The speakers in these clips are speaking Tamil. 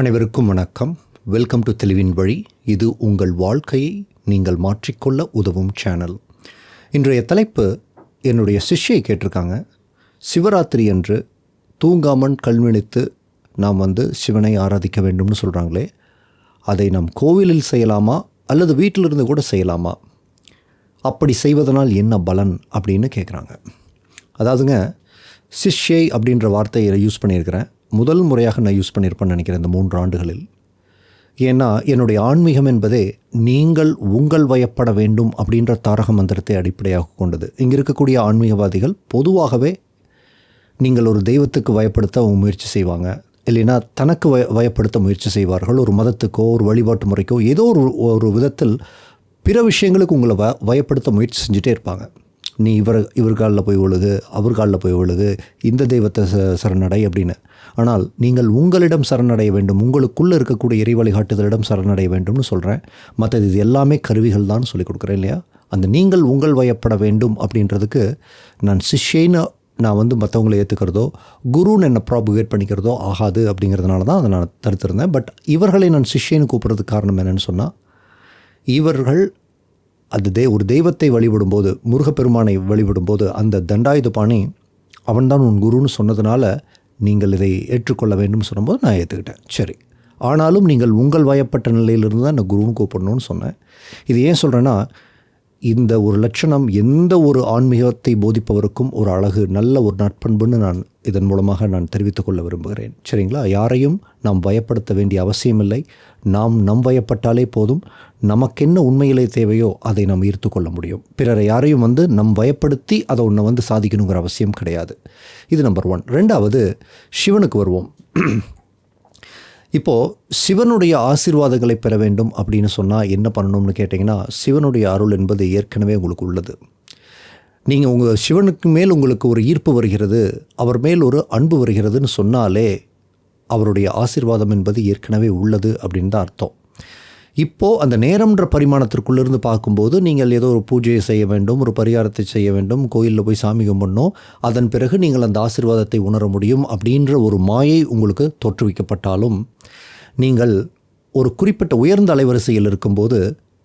அனைவருக்கும் வணக்கம். வெல்கம் டு தெளிவின் வழி இது உங்கள் வாழ்க்கையை நீங்கள் மாற்றிக்கொள்ள உதவும் சேனல் இன்றைய தலைப்பு என்னுடைய சிஷ்யை கேட்டிருக்காங்க. சிவராத்திரி அன்று தூங்காமன் கல்விழித்து நாம் வந்து சிவனை ஆராதிக்க வேண்டும்னு சொல்கிறாங்களே அதை நாம் கோவிலில் செய்யலாமா? அல்லது வீட்டிலிருந்து கூட செய்யலாமா? அப்படி செய்வதனால் என்ன பலன் அப்படின்னு கேட்குறாங்க அதாவதுங்க சிஷ்யை அப்படின்ற வார்த்தையை யூஸ் பண்ணியிருக்கிறேன். முதல் முறையாக நான் யூஸ் பண்ணியிருப்பேன்னு நினைக்கிறேன் இந்த மூன்று ஆண்டுகளில். ஏன்னா என்னுடைய ஆன்மீகம் என்பதே நீங்கள் உங்கள் வயப்பட வேண்டும் அப்படின்ற தாரக மந்திரத்தை அடிப்படையாக கொண்டது. இங்கே இருக்கக்கூடிய ஆன்மீகவாதிகள் பொதுவாகவே நீங்கள் ஒரு தெய்வத்துக்கு வயப்படுத்த அவங்க முயற்சி செய்வாங்க. இல்லைன்னா தனக்கு வய வயப்படுத்த முயற்சி செய்வார்கள். ஒரு மதத்துக்கோ ஒரு வழிபாட்டு முறைக்கோ ஏதோ ஒரு ஒரு விதத்தில் பிற விஷயங்களுக்கு உங்களை வ வயப்படுத்த முயற்சி செஞ்சுட்டே இருப்பாங்க. நீ இவர் இவர் காலில் போய் ஒழுகு அவர் காலில் போய் ஒழுகு இந்த தெய்வத்தை ச சரணடை அப்படின்னு. ஆனால் நீங்கள் உங்களிடம் சரணடைய வேண்டும் உங்களுக்குள்ளே இருக்கக்கூடிய இறை வழிகாட்டுதலிடம் சரணடைய வேண்டும்னு சொல்கிறேன் மற்றது இது எல்லாமே கருவிகள் தான் சொல்லிக் கொடுக்குறேன் இல்லையா? அந்த நீங்கள் உங்கள் வயப்பட வேண்டும் அப்படின்றதுக்கு நான் சிஷ்யன்னு நான் வந்து மற்றவங்களை ஏற்றுக்கிறதோ குருன்னு என்னை ப்ராபுகேட் பண்ணிக்கிறதோ ஆகாது அப்படிங்கிறதுனால தான் அதை நான் தடுத்திருந்தேன். பட் இவர்களை நான் சிஷ்யன்னு கூப்பிட்றதுக்கு காரணம் என்னென்னு சொன்னால் இவர்கள் அது தே ஒரு தெய்வத்தை வழிபடும்போது முருகப்பெருமானை வழிபடும்போது அந்த தண்டாயுத பாணி அவன்தான் உன் குருன்னு சொன்னதுனால நீங்கள் இதை ஏற்றுக்கொள்ள வேண்டும் சொன்னபோது நான் ஏற்றுக்கிட்டேன் சரி. ஆனாலும் நீங்கள் உங்கள் வயப்பட்ட நிலையிலிருந்து தான் நான் குருன்னு கூப்பிடணும்னு சொன்னேன். இது ஏன் சொல்கிறேன்னா இந்த ஒரு லட்சணம் எந்த ஒரு ஆன்மீகத்தை போதிப்பவருக்கும் ஒரு அழகு நல்ல ஒரு நட்பண்புன்னு நான் இதன் மூலமாக நான் தெரிவித்துக் கொள்ள விரும்புகிறேன். சரிங்களா? யாரையும் நாம் பயப்படுத்த வேண்டிய அவசியமில்லை. நாம் நம் வயப்பட்டாலே போதும். நமக்கென்ன உண்மையிலே தேவையோ அதை நாம் ஈர்த்து கொள்ள முடியும். பிறரை யாரையும் வந்து நம் வயப்படுத்தி அதை ஒன்றை வந்து சாதிக்கணுங்கிற அவசியம் கிடையாது. இது நம்பர் ஒன் ரெண்டாவது சிவனுக்கு வருவோம். இப்போது சிவனுடைய ஆசீர்வாதங்களை பெற வேண்டும் அப்படின்னு சொன்னால் என்ன பண்ணணும்னு கேட்டிங்கன்னா சிவனுடைய அருள் என்பது ஏற்கனவே உங்களுக்கு உள்ளது. நீங்கள் உங்கள் சிவனுக்கு மேல் உங்களுக்கு ஒரு ஈர்ப்பு வருகிறது அவர் மேல் ஒரு அன்பு வருகிறதுன்னு சொன்னாலே அவருடைய ஆசீர்வாதம் என்பது ஏற்கனவே உள்ளது அப்படின்னு தான் அர்த்தம். இப்போது அந்த நேரம்ன்ற பரிமாணத்திற்குள்ளேருந்து பார்க்கும்போது நீங்கள் ஏதோ ஒரு பூஜையை செய்ய வேண்டும் ஒரு பரிகாரத்தை செய்ய வேண்டும் கோயிலில் போய் சாமி கும்பிடணும் அதன் பிறகு நீங்கள் அந்த ஆசீர்வாதத்தை உணர முடியும் அப்படின்ற ஒரு மாயை உங்களுக்கு தோற்றுவிக்கப்பட்டாலும் நீங்கள் ஒரு குறிப்பிட்ட உயர்ந்த அலைவரிசையில் இருக்கும்போது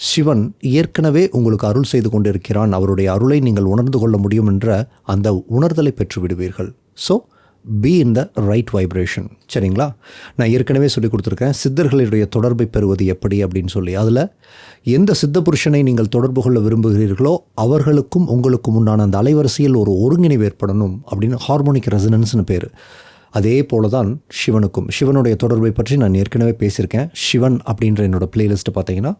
சிவன் ஏற்கனவே உங்களுக்கு அருள் செய்து கொண்டிருக்கிறான் அவருடைய அருளை நீங்கள் உணர்ந்து கொள்ள முடியும் என்ற அந்த உணர்தலை பெற்று விடுவீர்கள் so be in the right vibration சரிங்களா? நான் ஏற்கனவே சொல்லி கொடுத்துருக்கேன் சித்தர்களுடைய தொடர்பை பெறுவது எப்படி அப்படின்னு சொல்லி. அதில் எந்த சித்த புருஷனை நீங்கள் தொடர்பு கொள்ள விரும்புகிறீர்களோ அவர்களுக்கும் உங்களுக்கும் உண்டான அந்த அலைவரிசையில் ஒரு ஒருங்கிணைவு ஏற்படணும் அப்படின்னு ஹார்மோனிக் ரெசனன்ஸ்னு பேர். அதே போல தான் சிவனுக்கும். சிவனுடைய தொடர்பை பற்றி நான் ஏற்கனவே பேசியிருக்கேன். சிவன் அப்படின்ற என்னோடய பிளேலிஸ்ட்டு பார்த்தீங்கன்னா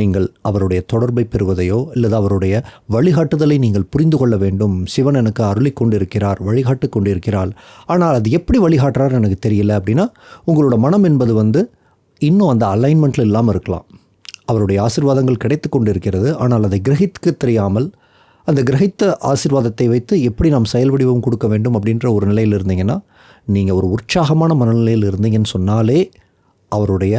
நீங்கள் அவருடைய தொடர்பை பெறுவதையோ அல்லது அவருடைய வழிகாட்டுதலை நீங்கள் புரிந்து கொள்ள வேண்டும். சிவன் எனக்கு அருளி கொண்டிருக்கிறார் வழிகாட்டு கொண்டிருக்கிறாள். ஆனால் அது எப்படி வழிகாட்டுறார் எனக்கு தெரியல அப்படின்னா உங்களோட மனம் என்பது வந்து இன்னும் அந்த அலைன்மெண்ட்டில் இல்லாமல் இருக்கலாம். அவருடைய ஆசிர்வாதங்கள் கிடைத்து கொண்டு இருக்கிறது ஆனால் அதை கிரகிக்க தெரியாமல் அந்த கிரகித்த ஆசிர்வாதத்தை வைத்து எப்படி நாம் செயல் வடிவம் கொடுக்க வேண்டும் அப்படின்ற ஒரு நிலையில் இருந்தீங்கன்னா நீங்கள் ஒரு உற்சாகமான மனநிலையில் இருந்தீங்கன்னு சொன்னாலே அவருடைய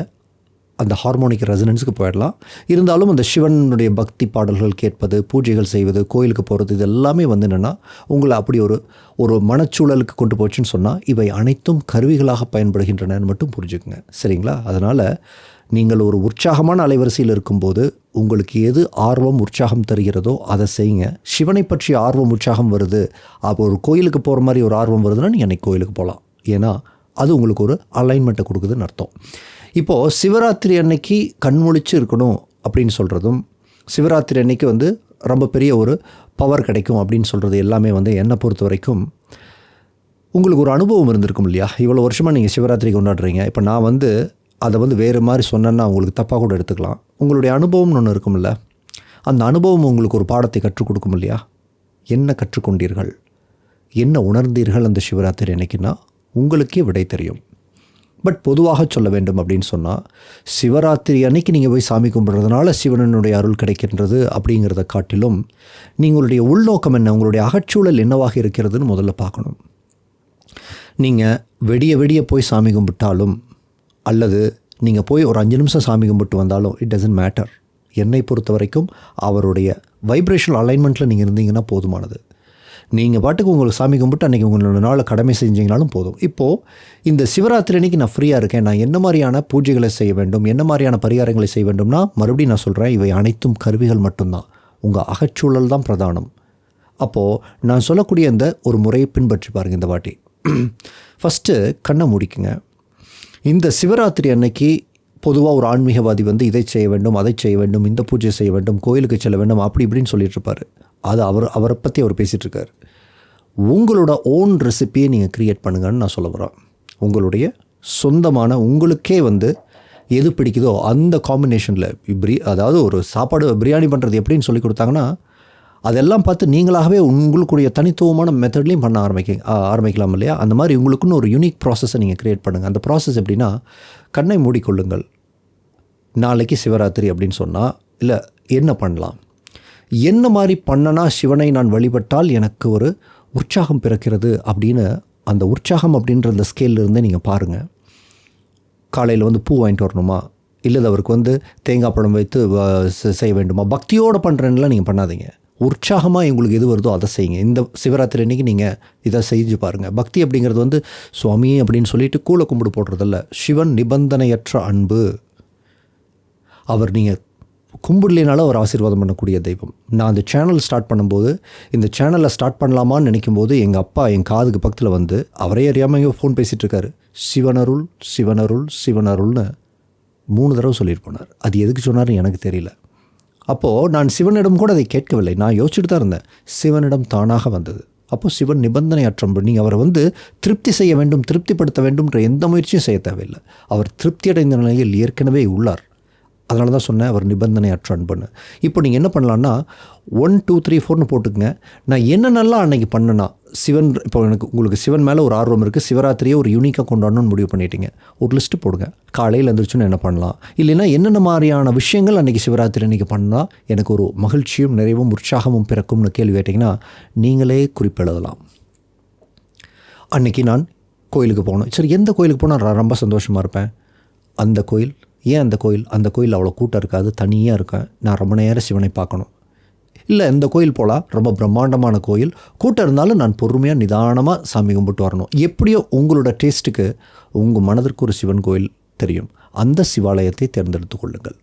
அந்த ஹார்மோனிக் ரெசனன்ஸுக்கு போயிடலாம். இருந்தாலும் அந்த சிவனுடைய பக்தி பாடல்கள் கேட்பது பூஜைகள் செய்வது கோயிலுக்கு போகிறது இது எல்லாமே வந்து என்னென்னா உங்களை அப்படி ஒரு ஒரு மனச்சூழலுக்கு கொண்டு போச்சுன்னு சொன்னால் இவை அனைத்தும் கருவிகளாக பயன்படுகின்றனன்னு மட்டும் புரிஞ்சுக்குங்க. சரிங்களா? அதனால் நீங்கள் ஒரு உற்சாகமான அலைவரிசையில் இருக்கும்போது உங்களுக்கு எது ஆர்வம் உற்சாகம் தருகிறதோ அதை செய்யுங்க. சிவனை பற்றி ஆர்வம் உற்சாகம் வருது. அப்போ ஒரு கோயிலுக்கு போகிற மாதிரி ஒரு ஆர்வம் வருதுன்னா நீங்கள் அன்றைக்கி கோயிலுக்கு போகலாம் ஏன்னா அது உங்களுக்கு ஒரு அலைன்மெண்ட்டை கொடுக்குதுன்னு அர்த்தம். இப்போது சிவராத்திரி அன்னைக்கு கண்முழிச்சு இருக்கணும் அப்படின்னு சொல்கிறதும் சிவராத்திரி அன்னைக்கு வந்து ரொம்ப பெரிய ஒரு பவர் கிடைக்கும் அப்படின்னு சொல்கிறது எல்லாமே வந்து என்னை பொறுத்த வரைக்கும் உங்களுக்கு ஒரு அனுபவம் இருந்திருக்கும் இல்லையா? இவ்வளோ வருஷமாக நீங்கள் சிவராத்திரி கொண்டாடுறீங்க. இப்போ நான் வந்து அதை வந்து வேறு மாதிரி சொன்னேன்னா உங்களுக்கு தப்பாக கூட எடுத்துக்கலாம். உங்களுடைய அனுபவம்னு ஒன்று இருக்கும்ல அந்த அனுபவம் உங்களுக்கு ஒரு பாடத்தை கற்றுக் கொடுக்கும் இல்லையா? என்ன கற்றுக்கொண்டீர்கள்? என்ன உணர்ந்தீர்கள் அந்த சிவராத்திரி அன்னைக்குன்னா உங்களுக்கே விடை தெரியும். பட் பொதுவாக சொல்ல வேண்டும் அப்படின்னு சொன்னால் சிவராத்திரி அன்னைக்கு நீங்கள் போய் சாமி கும்பிட்றதுனால சிவனனுடைய அருள் கிடைக்கின்றது அப்படிங்கிறத காட்டிலும் நீங்களுடைய உள்நோக்கம் என்ன? உங்களுடைய அகச்சூழல் என்னவாக இருக்கிறதுன்னு முதல்ல பார்க்கணும். நீங்கள் வெடிய வெடிய போய் சாமி கும்பிட்டாலும் அல்லது நீங்கள் போய் ஒரு அஞ்சு நிமிஷம் சாமி கும்பிட்டு வந்தாலும் இட் டசன்ட் மேட்டர் என்னை பொறுத்த வரைக்கும் அவருடைய வைப்ரேஷனல் அலைன்மெண்ட்டில் நீங்கள் இருந்தீங்கன்னா போதுமானது. நீங்கள் பாட்டுக்கு உங்களுக்கு சாமி கும்பிட்டு அன்றைக்கி உங்களோட நாளை கடமை செஞ்சீங்கனாலும் போதும். இப்போது இந்த சிவராத்திரி அன்னைக்கு நான் ஃப்ரீயாக இருக்கேன். நான் என்ன மாதிரியான பூஜைகளை செய்ய வேண்டும்? என்ன மாதிரியான பரிகாரங்களை செய்ய வேண்டும்னா மறுபடியும் நான் சொல்கிறேன் இவை அனைத்தும் கருவிகள் மட்டும்தான். உங்கள் அகச்சூழல் தான் பிரதானம். அப்போது நான் சொல்லக்கூடிய இந்த ஒரு முறையை பின்பற்றி பாருங்கள் இந்த வாட்டி. ஃபஸ்ட்டு கண்ணை முடிக்குங்க. இந்த சிவராத்திரி அன்னைக்கு பொதுவாக ஒரு ஆன்மீகவாதி வந்து இதை செய்ய வேண்டும் அதை செய்ய வேண்டும் இந்த பூஜை செய்ய வேண்டும் கோயிலுக்கு செல்ல வேண்டும் அப்படி இப்படின்னு சொல்லிட்டு இருப்பார். அது அவர் அவரை பற்றி அவர் பேசிகிட்ருக்கார் உங்களோட ஓன் ரெசிப்பியை நீங்கள் க்ரியேட் பண்ணுங்கன்னு நான் சொல்ல போகிறேன் உங்களுடைய சொந்தமான உங்களுக்கே வந்து எது பிடிக்குதோ அந்த காம்பினேஷனில் பிரி அதாவது ஒரு சாப்பாடு பிரியாணி பண்ணுறது எப்படின்னு சொல்லி கொடுத்தாங்கன்னா அதெல்லாம் பார்த்து நீங்களாகவே உங்களுக்குடைய தனித்துவமான மெத்தட்லேயும் பண்ண ஆரம்பிக்க ஆ- ஆரம்பிக்கலாம் இல்லையா? அந்த மாதிரி உங்களுக்குன்னு ஒரு யூனிக் ப்ராசஸை நீங்கள் க்ரியேட் பண்ணுங்கள் அந்த ப்ராசஸ் எப்படின்னா கண்ணை மூடிக்கொள்ளுங்கள். நாளைக்கு சிவராத்திரி அப்படின்னு சொன்னால் இல்லை என்ன பண்ணலாம்? என்ன மாதிரி பண்ணனா சிவனை நான் வழிபட்டால் எனக்கு ஒரு உற்சாகம் பிறக்கிறது அப்படின்னு அந்த உற்சாகம் அப்படின்ற அந்த ஸ்கேல்லிருந்தே நீங்கள் பாருங்கள் காலையில் வந்து பூ வாங்கிட்டு வரணுமா? இல்லை அவருக்கு வந்து தேங்காய் பழம் வைத்து செய்ய வேண்டுமா? பக்தியோடு பண்ணுறேன்னுலாம் நீங்கள் பண்ணாதீங்க. உற்சாகமாக உங்களுக்கு எது வருதோ அதை செய்யுங்க. இந்த சிவராத்திரி அன்னைக்கு நீங்கள் இதை செஞ்சு பாருங்கள் பக்தி அப்படிங்கிறது வந்து சுவாமி அப்படின்னு சொல்லிட்டு கூலை கும்பிடு போடுறதில்ல. சிவன் நிபந்தனையற்ற அன்பு. அவர் நீங்கள் கும்பிடலினால அவர் ஆசீர்வாதம் பண்ணக்கூடிய தெய்வம். நான் அந்த சேனல் ஸ்டார்ட் பண்ணும்போது இந்த சேனலை ஸ்டார்ட் பண்ணலாமான்னு நினைக்கும் போது எங்கள் அப்பா என் காதுக்கு பக்கத்தில் வந்து அவரே அறியாமல் எங்கே ஃபோன் பேசிகிட்டு இருக்காரு. சிவனருள் சிவனருள் சிவனருள்னு மூணு தடவை சொல்லியிருப்போனார் அது எதுக்கு சொன்னார்னு எனக்கு தெரியல. அப்போது நான் சிவனிடம் கூட அதை கேட்கவில்லை. நான் யோசிச்சுட்டு தான் இருந்தேன். சிவனிடம் தானாக வந்தது. அப்போது சிவன் நிபந்தனை அற்றம் நீங்கள் அவரை வந்து திருப்தி செய்ய வேண்டும் திருப்திப்படுத்த வேண்டும்ன்ற எந்த முயற்சியும் செய்ய தேவையில்லை. அவர் திருப்தி அடைந்த நிலையில் ஏற்கனவே உள்ளார். அதனால தான் சொன்னேன் அவர் நிபந்தனையற்ற அன்புன்னு. இப்போ நீங்கள் என்ன பண்ணலான்னா ஒன் டூ த்ரீ ஃபோர்னு போட்டுக்கங்க. நான் என்னென்னலாம் அன்னைக்கு பண்ணனா சிவன் இப்போ எனக்கு உங்களுக்கு சிவன் மேலே ஒரு ஆர்வம் இருக்குது சிவராத்திரியை ஒரு யூனிக்காக கொண்டாடணும்னு முடிவு பண்ணிட்டீங்க. ஒரு லிஸ்ட்டு போடுங்க. காலையில் எழுந்திரிச்சுன்னு என்ன பண்ணலாம்? இல்லைன்னா என்னென்ன மாதிரியான விஷயங்கள் அன்றைக்கி சிவராத்திரி அன்றைக்கி பண்ணால் எனக்கு ஒரு மகிழ்ச்சியும் நிறைவும் உற்சாகமும் பிறக்கும்னு கேள்வி கேட்டிங்கன்னா நீங்களே குறிப்பெழுதலாம். அன்னைக்கு நான் கோயிலுக்கு போகணும். சரி எந்த கோயிலுக்கு போனால் நான் ரொம்ப சந்தோஷமாக இருப்பேன்? அந்த கோயில் ஏன் அந்த கோயில்? அந்த கோயில் அவ்வளோ கூட்டம் இருக்காது தனியாக இருக்கேன் நான் ரொம்ப நேரம் சிவனை பார்க்கணும். இல்லை இந்த கோயில் போகலாம் ரொம்ப பிரம்மாண்டமான கோயில். கூட்டம் இருந்தாலும் நான் பொறுமையாக நிதானமாக சாமி கும்பிட்டு வரணும். எப்படியோ உங்களோட டேஸ்ட்டுக்கு உங்கள் மனதிற்கு ஒரு சிவன் கோயில் தெரியும். அந்த சிவாலயத்தை தேர்ந்தெடுத்து கொள்ளுங்கள்.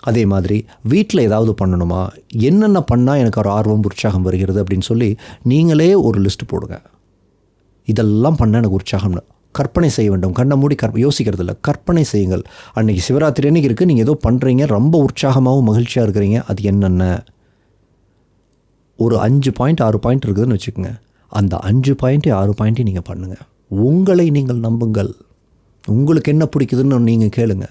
அதே மாதிரி வீட்டில் ஏதாவது பண்ணணுமா? என்னென்ன பண்ணால் எனக்கு ஒரு ஆர்வம் உற்சாகம் வருகிறது அப்படின்னு சொல்லி நீங்களே ஒரு லிஸ்ட் போடுங்க. இதெல்லாம் பண்ண எனக்கு உற்சாகம்னு. கற்பனை செய்ய வேண்டும். கண்ணை மூடி கற்ப யோசிக்கிறது இல்லை கற்பனை செய்யுங்கள். அன்றைக்கி சிவராத்திரி அன்னைக்கு இருக்குது நீங்கள் ஏதோ பண்ணுறீங்க ரொம்ப உற்சாகமாகவும் மகிழ்ச்சியாக இருக்கிறீங்க. அது என்னென்ன? ஒரு அஞ்சு பாயிண்ட் ஆறு பாயிண்ட் இருக்குதுன்னு வச்சுக்கோங்க. அந்த அஞ்சு பாயிண்ட்டு ஆறு பாயிண்ட்டையும் நீங்கள் பண்ணுங்கள் உங்களை நீங்கள் நம்புங்கள். உங்களுக்கு என்ன பிடிக்குதுன்னு நீங்கள் கேளுங்க.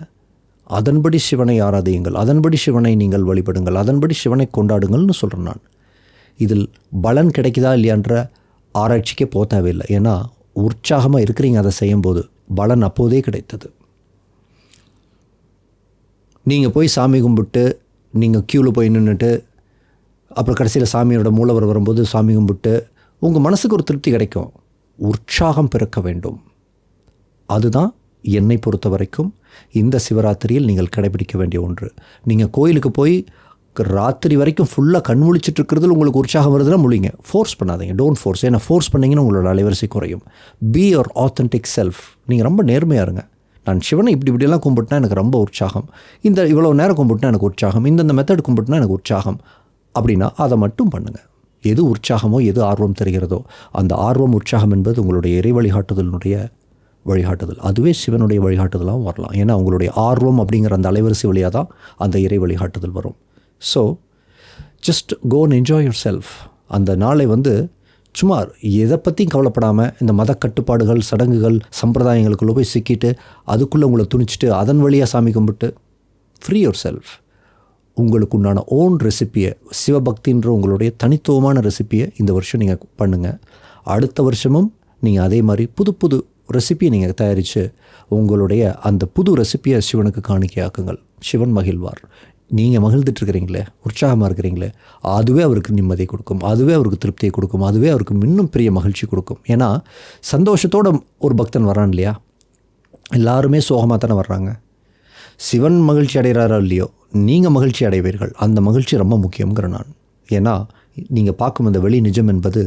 அதன்படி சிவனை ஆராதியுங்கள். அதன்படி சிவனை நீங்கள் வழிபடுங்கள். அதன்படி சிவனை கொண்டாடுங்கள்னு சொல்கிறேன் நான். இதில் பலன் கிடைக்குதா இல்லையான்ற ஆராய்ச்சிக்கே போக தேவையில்லை. ஏன்னா உற்சாகமாக இருக்கிறீங்க அதை செய்யும்போது பலன் அப்போதே கிடைத்தது. நீங்கள் போய் சாமி கும்பிட்டு நீங்கள் க்யூவில் போய் நின்றுட்டு அப்புறம் கடைசியில் சாமியோட மூலவர் வரும்போது சாமி கும்பிட்டு உங்கள் மனசுக்கு ஒரு திருப்தி கிடைக்கும். உற்சாகம் பிறக்க வேண்டும். அதுதான் என்னை பொறுத்த வரைக்கும் இந்த சிவராத்திரியில் நீங்கள் கடைபிடிக்க வேண்டிய ஒன்று. நீங்கள் கோயிலுக்கு போய் ராத்திரி வரைக்கும் ஃபுல்லாக கண் முழிச்சிட்டு இருக்கிறதுல உங்களுக்கு உற்சாகம் வருதுன்னா முழிங்க. ஃபோர்ஸ் பண்ணாதீங்க. டோன்ட் ஃபோர்ஸ் ஏன்னா ஃபோர்ஸ் பண்ணிங்கன்னா உங்களோட அலைவரிசை குறையும். பி யுவர் ஆத்தென்டிக் செல்ஃப் நீங்கள் ரொம்ப நேர்மையாக இருங்க. நான் சிவனை இப்படி இப்படியெல்லாம் கும்பிட்டுனா எனக்கு ரொம்ப உற்சாகம். இந்த இவ்வளோ நேரம் கும்பிட்டுனா எனக்கு உற்சாகம். இந்தந்த மெத்தட் கும்பிட்டுனா எனக்கு உற்சாகம். அப்படின்னா அதை மட்டும் பண்ணுங்கள் எது உற்சாகமோ எது ஆர்வம் தெரிகிறதோ அந்த ஆர்வம் உற்சாகம் என்பது உங்களுடைய இறை வழிகாட்டுதலினுடைய வழிகாட்டுதல். அதுவே சிவனுடைய வழிகாட்டுதலாகவும் வரலாம். ஏன்னா உங்களுடைய ஆர்வம் அப்படிங்கிற அந்த அலைவரிசை வழியாக தான் அந்த இறை வழிகாட்டுதல் வரும். So just go and enjoy yourself அந்த நாளை வந்து சும்மா எதை பற்றியும் கவலைப்படாமல் இந்த மத கட்டுப்பாடுகள் சடங்குகள் சம்பிரதாயங்களுக்குள்ளே போய் சிக்கிட்டு அதுக்குள்ளே உங்களை துணிச்சிட்டு அதன் வழியாக சாமி கும்பிட்டு ஃப்ரீ யுவர் செல்ஃப் உங்களுக்கு உண்டான ஓன் ரெசிப்பியை சிவபக்தின்ற உங்களுடைய தனித்துவமான ரெசிப்பியை இந்த வருஷம் நீங்கள் பண்ணுங்கள் அடுத்த வருஷமும் நீங்கள் அதே மாதிரி புது புது ரெசிப்பியை நீங்கள் தயாரித்து உங்களுடைய அந்த புது ரெசிப்பியை சிவனுக்கு காணிக்கையாக்குங்கள். சிவன் மகிழ்வார். நீங்கள் மகிழ்ந்துட்டு இருக்கிறீங்களே உற்சாகமாக இருக்கிறீங்களே அதுவே அவருக்கு நிம்மதியை கொடுக்கும் அதுவே அவருக்கு திருப்தியை கொடுக்கும் அதுவே அவருக்கு இன்னும் பெரிய மகிழ்ச்சி கொடுக்கும். ஏன்னா சந்தோஷத்தோட ஒரு பக்தன் வரான் இல்லையா? எல்லாருமே சோகமாக தானே வர்றாங்க. சிவன் மகிழ்ச்சி அடைகிறாரோ இல்லையோ நீங்கள் மகிழ்ச்சி அடைவீர்கள். அந்த மகிழ்ச்சி ரொம்ப முக்கியங்கிற நான். ஏன்னா நீங்கள் பார்க்கும் அந்த வெளி நிஜம் என்பது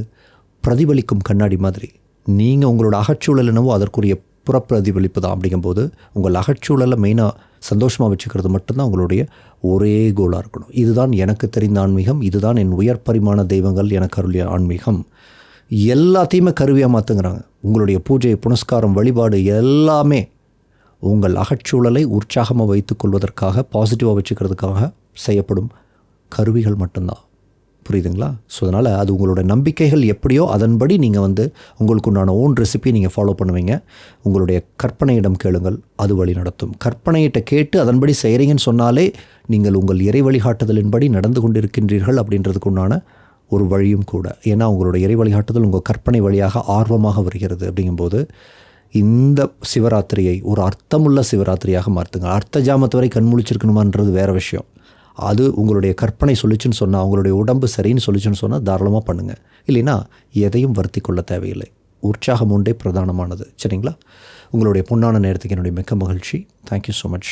பிரதிபலிக்கும் கண்ணாடி மாதிரி. நீங்கள் உங்களோட அகச்சூழல் என்னவோ அதற்குரிய புறப்பிரதிபலிப்பு தான் அப்படிங்கும்போது உங்கள் அகச்சூழலை மெயினாக சந்தோஷமாக வச்சுக்கிறது மட்டும்தான் உங்களுடைய ஒரே கோலாக இருக்கணும். இதுதான் எனக்கு தெரிந்த ஆன்மீகம் இதுதான் என் உயர் பரிமாண தெய்வங்கள் எனக்கு அருளிய ஆன்மீகம். எல்லாத்தையுமே கருவியாக மாற்றுங்கிறாங்க உங்களுடைய பூஜை புனஸ்காரம் வழிபாடு எல்லாமே உங்கள் அகச்சூழலை உற்சாகமாக வைத்துக்கொள்வதற்காக பாசிட்டிவாக வச்சுக்கிறதுக்காக செய்யப்படும் கருவிகள் மட்டும்தான். புரியுதுங்களா? ஸோ அதனால் அது உங்களோட நம்பிக்கைகள் எப்படியோ அதன்படி நீங்கள் வந்து உங்களுக்கு உண்டான ஓன் ரெசிபி நீங்கள் ஃபாலோ பண்ணுவீங்க. உங்களுடைய கற்பனையிடம் கேளுங்கள் அது வழி நடத்தும். கற்பனையிட்ட கேட்டு அதன்படி செய்கிறீங்கன்னு சொன்னாலே நீங்கள் உங்கள் இறை வழிகாட்டுதலின்படி நடந்து கொண்டிருக்கின்றீர்கள் அப்படின்றதுக்கு உண்டான ஒரு வழியும் கூட. ஏன்னா உங்களோட இறை வழிகாட்டுதல் உங்கள் கற்பனை வழியாக ஆர்வமாக வருகிறது அப்படிங்கும்போது இந்த சிவராத்திரியை ஒரு அர்த்தமுள்ள சிவராத்திரியாக மாற்றுங்க அர்த்த ஜாமத்து வரை கண் முழிச்சிருக்கணுமான்றது வேறு விஷயம். அது உங்களுடைய கற்பனை சொல்லிச்சுன்னு சொன்னால் உங்களுடைய உடம்பு சரின்னு சொல்லிச்சுன்னு சொன்னால் தாராளமாக பண்ணுங்கள் இல்லைன்னா எதையும் வருத்தி கொள்ள தேவையில்லை. உற்சாகம் ஒன்றே பிரதானமானது. சரிங்களா? உங்களுடைய பொன்னான நேரத்துக்கு என்னுடைய மிக்க மகிழ்ச்சி. Thank you so much